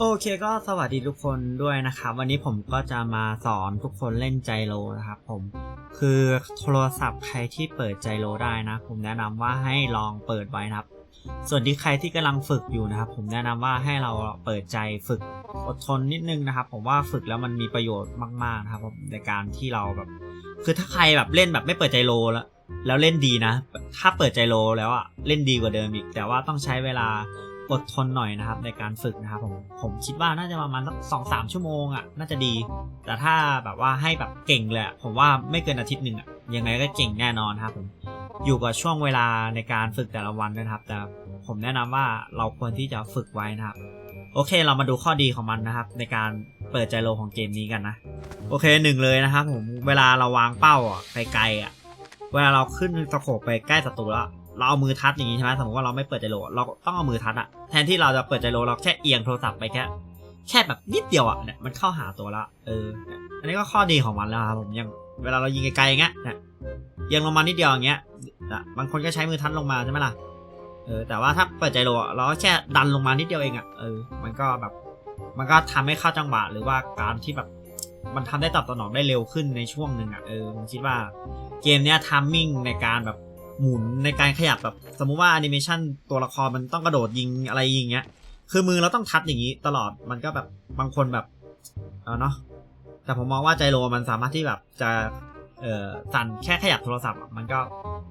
โอเคก็สวัสดีทุกคนด้วยนะครับ วันนี้ผมก็จะมาสอนทุกคนเล่นไจโรนะครับผมคือโทรศัพท์ใครที่เปิดไจโรได้นะ ผมแนะนำว่าให้ลองเปิดไว้นะครับ ส่วนที่ใครที่กำลังฝึกอยู่นะครับ ผมแนะนำว่าให้เราเปิดใจฝึกอดทนนิดนึงนะครับ ผมว่าฝึกแล้วมันมีประโยชน์มากๆนะครับผมในการที่เราแบบ คือถ้าใครแบบเล่นแบบไม่เปิดใจโรแล้วแล้วเล่นดีนะ ถ้าเปิดใจโรแล้วอะเล่นดีกว่าเดิมอีก แต่ว่าต้องใช้เวลา อดทนหน่อยนะครับในการฝึกนะครับผมผมคิดว่าน่าจะประมาณสักสองสามชั่วโมงอะน่าจะดี แต่ถ้าแบบว่าให้แบบเก่งเลยอะผมว่าไม่เกินอาทิตย์หนึ่งอะยังไงก็เก่งแน่นอนครับผมอยู่กับช่วงเวลาในการฝึกแต่ละวันนะครับ แต่ผมแนะนำว่าเราควรที่จะฝึกไว้นะครับ โอเคเรามาดูข้อดีของมันนะครับ ในการเปิดใจโลของเกมนี้กันนะ โอเคหนึ่งเลยนะครับผมเวลาเราวางเป้าอะไกลๆอะเวลาเราขึ้นสโคปไปใกล้ศัตรูแล้ว เราเอามือทัดอย่างนี้ใช่ไหมสมมติว่าเราไม่เปิดใจโลเราต้องเอามือทัดอะแทนที่เราจะเปิดใจโลเราแค่เอียงโทรศัพท์ไปแค่แค่แบบนิดเดียวอะเนี่ยมันเข้าหาตัวละเออ อันนี้ก็ข้อดีของมันแล้วครับผมยังเวลาเรายิงไกลๆอย่างเงี้ยเนี่ยเอียงลงมานิดเดียวอย่างเงี้ยะบางคนก็ใช้มือทัดลงมาใช่ไหมล่ะเออแต่ว่าถ้าเปิดใจโลเราก็แค่ดันลงมานิดเดียวเองอะเออมันก็แบบมันก็ทำให้เข้าจังหวะหรือว่าการที่แบบมันทำได้ตอบสนองได้เร็วขึ้นในช่วงหนึ่งอะเออผมคิดว่าเกมเนี้ยทัมมิ่งในการแบบ หมุนในการขยับแบบสมมุติว่าแอนิเมชันตัวละครมันต้องกระโดดยิงอะไรยิงเงี้ย คือมือเราต้องทัดอย่างนี้ตลอดมันก็แบบบางคนแบบเออเนาะแต่ผมมองว่าใจโรมันสามารถที่แบบจะเออสั่นแค่ขยับโทรศัพท์มันก็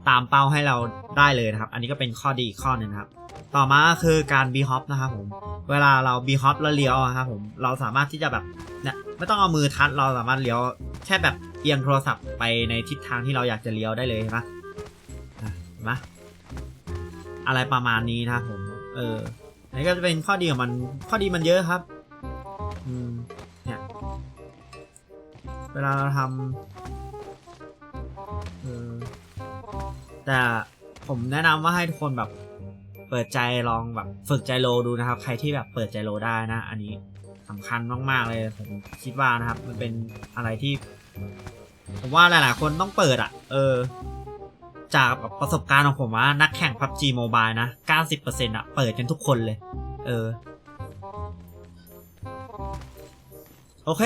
ตามเป้าให้เราได้เลยนะครับ อันนี้ก็เป็นข้อดีอีกข้อหนึ่งครับ ต่อมาคือการบีฮอปนะครับผม เวลาเราบีฮอปแล้วเลี้ยวอะครับผม เราสามารถที่จะแบบเนี่ยไม่ต้องเอามือทัดเราสามารถเลี้ยวแค่แบบเอียงโทรศัพท์ไปในทิศทางที่เราอยากจะเลี้ยวได้เลยเห็นปะอะเห็ นปะอะไรประมาณนี้นะผม เอออันนี้ก็จะเป็นข้อดีของมัน ข้อดีมันเยอะครับ อืม เนี่ย เวลาเราทำเออแต่ผมแนะนำว่าให้ทุกคนแบบ เปิดใจลองแบบฝึกใจโลดูนะครับ ใครที่แบบเปิดใจโลได้นะ อันนี้สำคัญมาก ๆ เลย ผมคิดว่านะครับ มันเป็นอะไรที่ ผมว่าหลาย ๆ คนต้องเปิดอะ่ะ เออ จากประสบการณ์ของผมว่านักแข่ง PUBG Mobile นะ 90%อะ เปิดกันทุกคนเลย เออ โอเค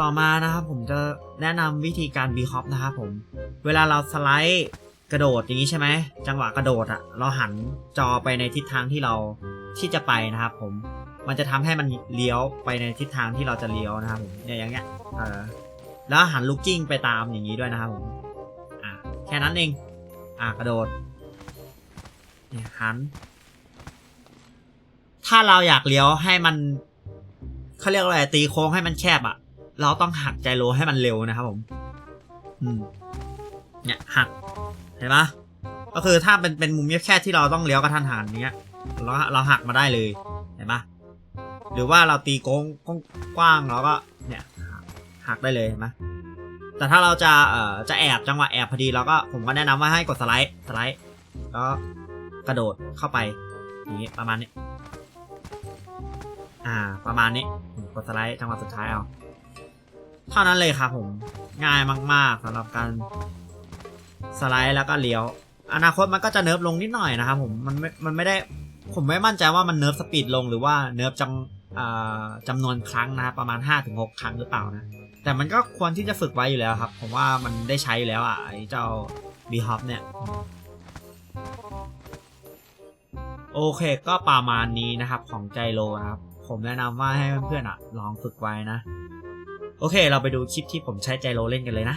ต่อมานะครับผมจะแนะนำวิธีการบีฮอปนะครับผม เวลาเราสไลด์กระโดดอย่างนี้ใช่ไหม จังหวะกระโดดอะเราหันจอไปในทิศทางที่เราที่จะไปนะครับผม มันจะทำให้มันเลี้ยวไปในทิศทางที่เราจะเลี้ยวนะครับผมเนี่ยอย่างเงี้ย เออ แล้วหันลูกกิ้งไปตามอย่างนี้ด้วยนะครับผม อะแค่นั้นเอง อะกระโดดเนี่ยหัน ถ้าเราอยากเลี้ยวให้มันเขาเรียกว่าอะไรตีโค้งให้มันแคบอะเราต้องหักใจโลให้มันเร็วนะครับผม อืม เนี่ยหักเห็นปะก็คือถ้าเป็นเป็นมุมแคบที่เราต้องเลี้ยวกระทันหันเนี้ยเราเราหักมาได้เลยเห็นปะหรือว่าเราตีโค้งกว้างเราก็เนี่ยหักหักได้เลยเห็นปะ แต่ถ้าเราจะเอ่อจะแอบจังหวะแอบพอดีเราก็ผมก็แนะนำว่าให้กดสไลด์สไลด์แล้วก็กระโดดเข้าไปอย่างนี้ประมาณนี้ อ่า ประมาณนี้กดสไลด์จังหวะสุดท้ายเอาเท่านั้นเลยครับผมง่ายมาก ๆสำหรับการสไลด์แล้วก็เลี้ยว อนาคตมันก็จะเนิร์ฟลงนิดหน่อยนะครับผมมันไม่มันไม่ได้ผมไม่มั่นใจว่ามันเนิร์ฟสปีดลงหรือว่าเนิร์ฟจำอ่า จำนวนครั้งนะครับประมาณ 5-6 ครั้งหรือเปล่านะ แต่มันก็ควรที่จะฝึกไว้อยู่แล้วครับ ผมว่ามันได้ใช้แล้วอะไอ้เจ้า b h o p เนี่ยโอเคก็ประมาณนี้นะครับของใจโลนะครับ ผมแนะนำว่าให้เพื่อนๆอะ ลองฝึกไว้นะ โอเค เราไปดูคลิปที่ผมใช้ใจโลเล่นกันเลยนะ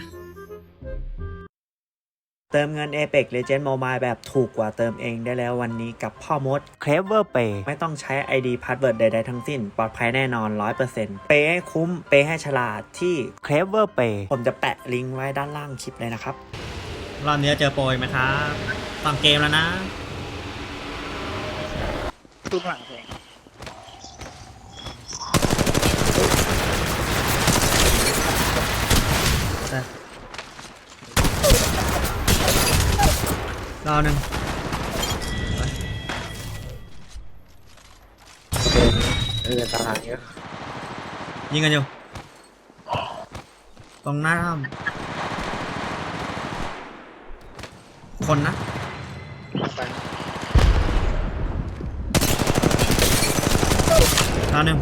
เติมเงิน Apex Legend Mobile แบบถูกกว่าเติมเองได้แล้ววันนี้กับพ่อมด Clever Pay ไม่ต้องใช้ ID Password ใดๆทั้งสิ้น ปลอดภัยแน่นอน 100%เปย์ให้คุ้ม เปย์ให้ฉลาดที่ Clever Pay ผมจะแปะลิงก์ไว้ด้านล่างคลิปเลยนะครับ รอบนี้เจอโปรยไหมครับตอนเกมแล้วนะตุ้มหลังเพล ดาวหนึ่งเป็นเออตารางเยอะยิงกันอยู่ ตรงหน้าคนนะไดาวหนึ่ง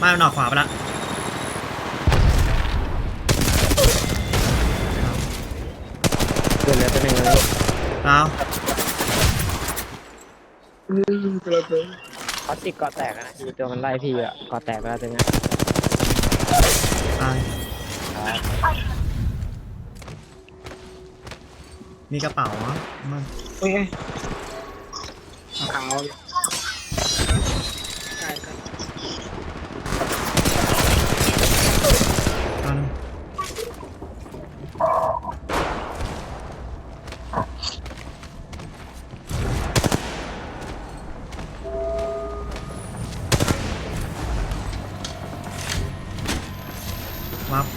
มาหนอกขวาไปละ ดาวพลาสติกเกาะแตกอะนะที่ตัวมันไล่พี่อะเกาะแตกไปแล้วตัวเนี้ยตายมีกระเป๋าอะมันโอ้ยขาวใช่ครับ มัน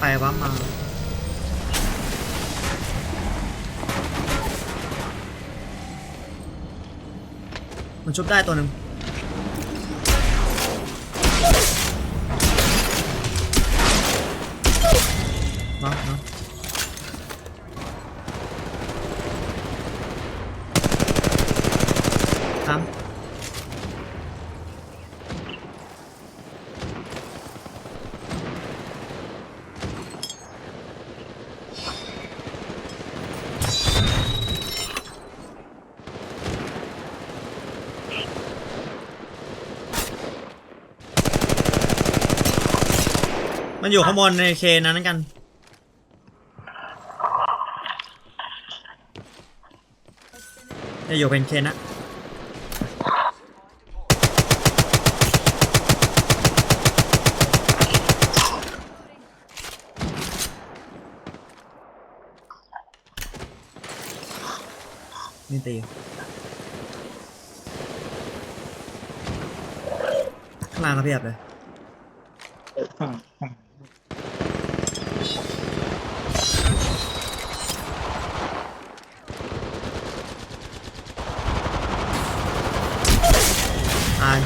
วับไปวับมามันชุบได้ตัวหนึ่งเนาะเนาะครับ มันอยู่ข้างบนในเคนนั้นกัน จะอยู่เป็นเคนะ นี่ตีข้างล่างก็เพียบเลยตาย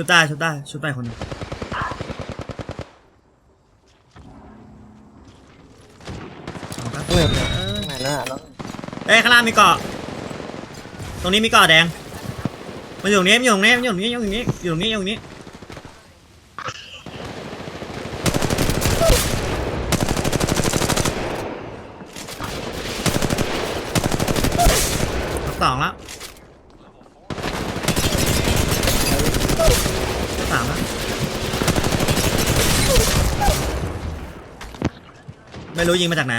ชุบได้ชุบได้ชุบได้คนหนึงเอาครับเมื่อเออข้างในนั่นอะแล้วเอ้ยข้างล่างมีเกาะ ตรงนี้มีเกาะแดง มันอยู่ตรงนี้มันอยู่ตรงนี้มันอยู่ตรงนี้อยู่ตรงนี้อยู่ตรงนี้อยู่ตรงนี้ สองแล้วสามแล้ว ไม่รู้ยิงมาจากไหน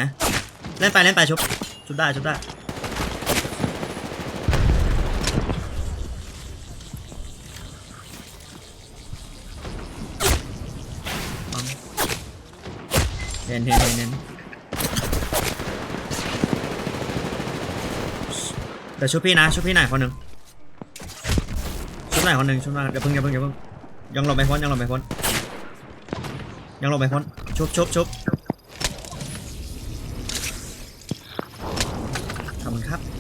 เล่นไปเล่นไปชุบ ชุบได้ชุบได้ เห็นเห็นเห็นเห็นเดี๋ยวชุบพี่นะชุบพี่หน่อยคนหนึ่งชุบหน่อยคนหนึ่งชุบหน่อยเดี๋ยวเพิ่งอย่าเพิ่งอย่าเพิ่งยังหลบไม่พ้นยังหลบไม่พ้นยังหลบไม่พ้นชุบชุบชุบ ขอบคุณครับ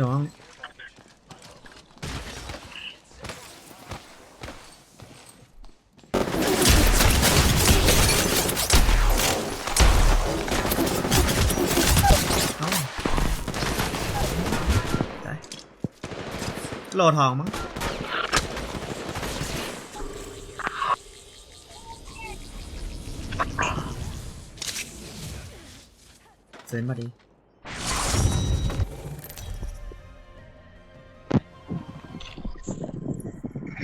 ย โลทองมั้งเซนมาดี